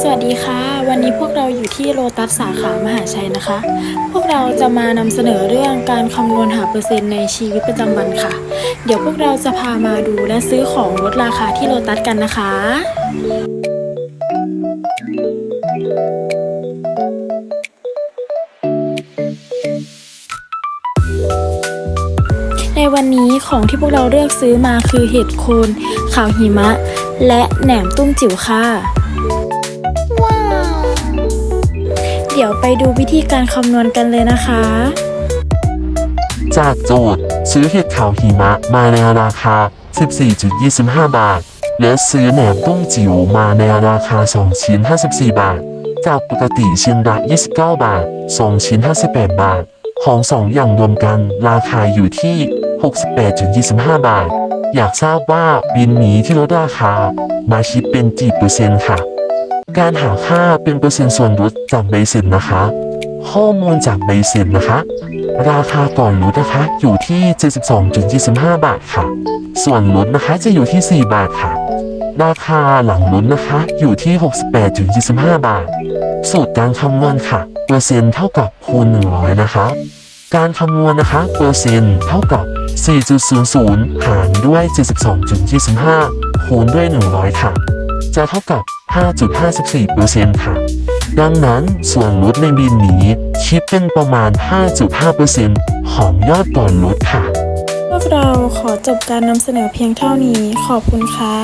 สวัสดีค่ะ วันนี้พวกเราอยู่ที่โลตัสสาขามหาชัยนะคะ พวกเราจะมานำเสนอเรื่องการคำนวณหาเปอร์เซ็นต์ในชีวิตประจำวันค่ะ เดี๋ยวพวกเราจะพามาดูและซื้อของลดราคาที่โลตัสกันนะคะในวันนี้ของที่พวกเราเลือกซื้อมาคือเห็ดโคนข่าวหิมะ และแหนมตุ้มจิ๋วค่ะ ไปดูวิธีการคำนวณกันเลยนะคะ จากโจทย์ซื้อเห็ดขาวหิมะมาในราคา 14.25 บาท และซื้อแหนมตุ้มจิ๋วมาในราคา 2 ชิ้น 54 บาท จากปกติชิ้นละ 29 บาท 2 ชิ้น 58 บาท ของ 2 อย่างรวมกันราคาอยู่ที่ 68.25 บาท อยากทราบว่าบินนี้ที่ลดราคา มาคิดเป็นกี่เปอร์เซ็นต์ค่ะ การหาค่าเป็นเปอร์เซ็นต์ส่วนลดจากใบเสร็จนะคะ ข้อมูลจากใบเสร็จนะคะ ราคาก่อนลดนะคะ อยู่ที่ 72.25 บาทค่ะ ส่วนลดนะคะจะอยู่ที่ 4 บาทค่ะ ราคาหลังลดนะคะ อยู่ที่ 68.25 บาท สูตรการคำนวณค่ะ เปอร์เซ็นต์เท่ากับคูณ 100 นะคะ การคำนวณนะคะ เปอร์เซ็นต์เท่ากับ 4.00 หารด้วย 72.25 คูณด้วย 100 ค่ะ จะเท่ากับ 5.54%ค่ะ ดังนั้นส่วนลดในบินนี้คิดเป็นประมาณ 5.5%ของยอดก่อนลดค่ะ พวกเราขอจบการนำเสนอเพียงเท่านี้ขอบคุณค่ะ